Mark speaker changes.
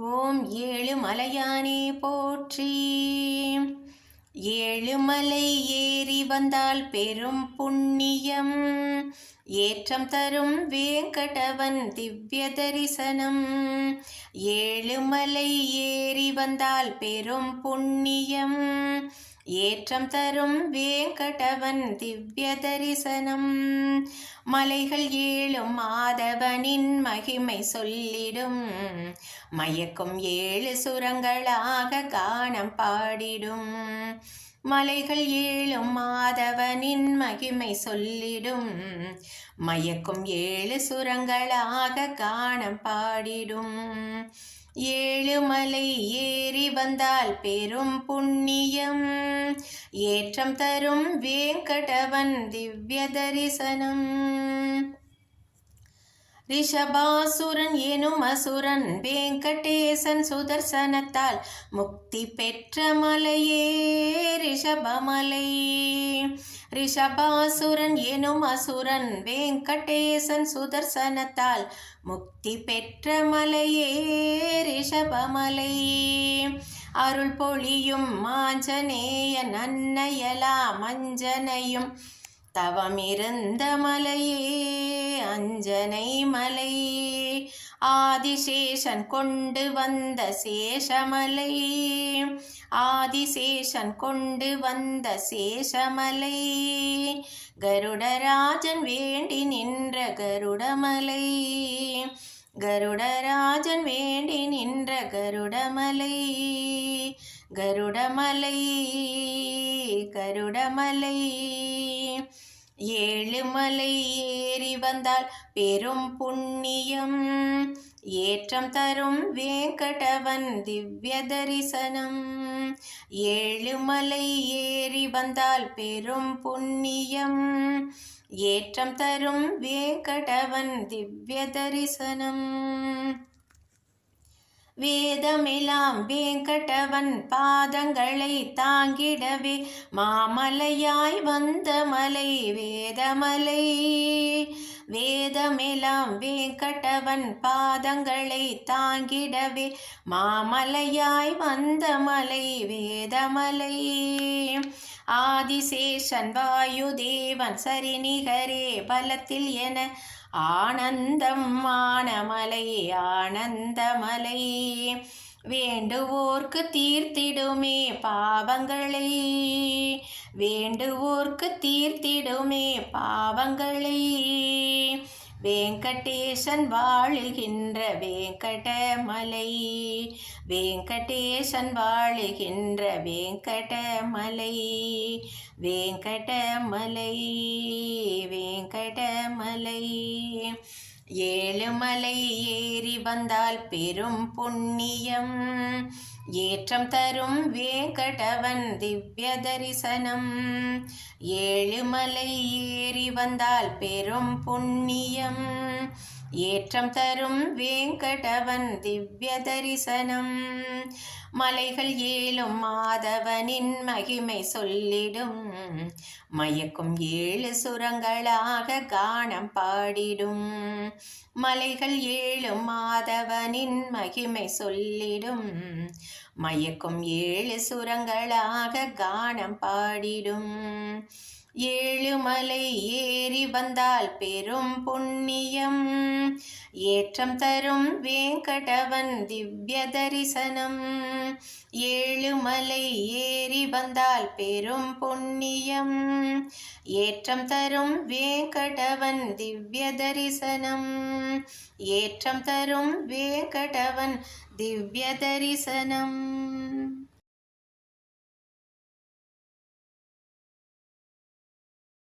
Speaker 1: ஓம் ஏழு மலையானே போற்றி. ஏழு மலை ஏறி வந்தால் பெரும் புண்ணியம். ஏற்றம் தரும் வேங்கடவன் திவ்ய தரிசனம். ஏழு மலை ஏறி வந்தால் பெரும் புண்ணியம். ஏற்றம் தரும் வேங்கடவன் திவ்ய தரிசனம் மலைகள் ஏழும் மாதவனின் மகிமை சொல்லிடும். மயக்கும் ஏழு சுரங்களாக கானம் பாடிடும். மலைகள் ஏழும் மாதவனின் மகிமை சொல்லிடும். மயக்கும் ஏழு சுரங்களாக கானம் பாடிடும். ஏழு மலை ஏறி வந்தால் பெரும் புண்ணியம் ஏற்றம் தரும் வேங்கடவன் திவ்ய தரிசனம் ரிஷபாசுரன் எனும் அசுரன் வேங்கடேசன் சுதர்சனத்தால் முக்தி பெற்ற மலையே ரிஷபமலை. ரிஷபாசுரன் எனும் அசுரன் வேங்கடேசன் சுதர்சனத்தால் முக்தி பெற்ற மலையே ரிஷபமலை. அருள் பொழியும் மாஞ்சனேய நன்னயலா மஞ்சனையும். தவமிருந்த மலையே அஞ்சனை மலையே ஆதிசேஷன் கொண்டு வந்த சேஷமலை. ஆதிசேஷன் கொண்டு வந்த சேஷமலை. கருடராஜன் வேண்டி நின்ற கருடமலை. கருடராஜன் வேண்டி நின்ற கருடமலை கருடமலை கருடமலை. ஏழு மலை ஏறி வந்தால் பெரும் புண்ணியம். ஏற்றம் தரும் வேங்கடவன் திவ்ய தரிசனம் ஏழுமலை ஏறி வந்தால் பெரும் புண்ணியம். ஏற்றம் தரும் வேங்கடவன் திவ்ய தரிசனம் வேதமெலாம் வேங்கடவன் பாதங்களை தாங்கிடவே மாமலையாய் வந்த மலை வேதமலை. வேதமெலாம் வேங்கடவன் பாதங்களை தாங்கிடவே மாமலையாய் வந்த மலை வேதமலை. ஆதிசேஷன் வாயுதேவன் சரிநிகரே பலத்தில் என ஆனந்தம் ஆனமலை ஆனந்தமலை. வேண்டுவோர்க்கு தீர்த்திடுமே பாவங்களை. வேண்டுவோர்க்கு தீர்த்திடுமே பாவங்களை. வேங்கடேசன் வாழுகின்ற வேங்கடமலை. வேங்கடேசன் வாழுகின்ற வேங்கடமலை. வேங்கடமலை வேங்கடமலை. ஏழுமலை ஏறி வந்தால் பெரும் புண்ணியம். ஏற்றம் தரும் வேங்கடவன் திவ்ய தரிசனம் ஏழுமலை ஏறி வந்தால் பெரும் புண்ணியம். ஏற்றம் தரும் வேங்கடவன் திவ்ய தரிசனம் மலைகள் ஏழும் மாதவனின் மகிமை சொல்லிடும். மயக்கும் ஏழு சுரங்களாக கானம் பாடிடும். மலைகள் ஏழும் மாதவனின் மகிமை சொல்லிடும். மயக்கும் ஏழு சுரங்களாக கானம் பாடிடும். ஏழு மலை ஏறி வந்தால் பெரும் புண்ணியம். ஏற்றம் தரும் வேங்கடவன் திவ்ய தரிசனம். ஏழு மலை ஏறி வந்தால் பெரும் புண்ணியம். ஏற்றம் தரும் வேங்கடவன் திவ்ய தரிசனம். ஏற்றம் தரும் வேங்கடவன் திவ்ய தரிசனம்.